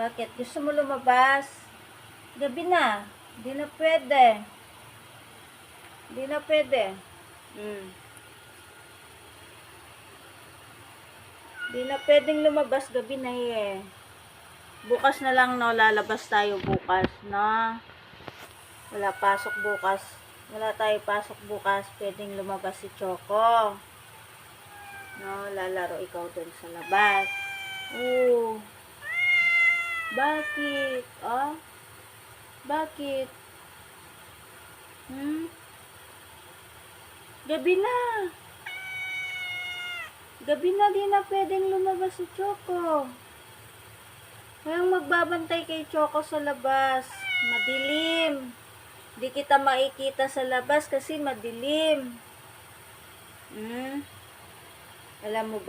Bakit? Gusto mo lumabas? Gabi na. Di na pwede. Di na pwede. Hmm. Di na pwedeng lumabas gabi na eh. Bukas na lang no, lalabas tayo bukas, no? Wala pasok bukas. Wala tayo pasok bukas. Pwedeng lumabas si Choco. No, lalaro ikaw dun sa labas. Oo. Bakit? Ah? Bakit? Hmm? Gabi na. Gabi na di na pwedeng lumabas si Choco. Ngayong magbabantay kay Choco sa labas. Madilim. Di kita makikita sa labas kasi madilim. Hmm? Alam mo ba?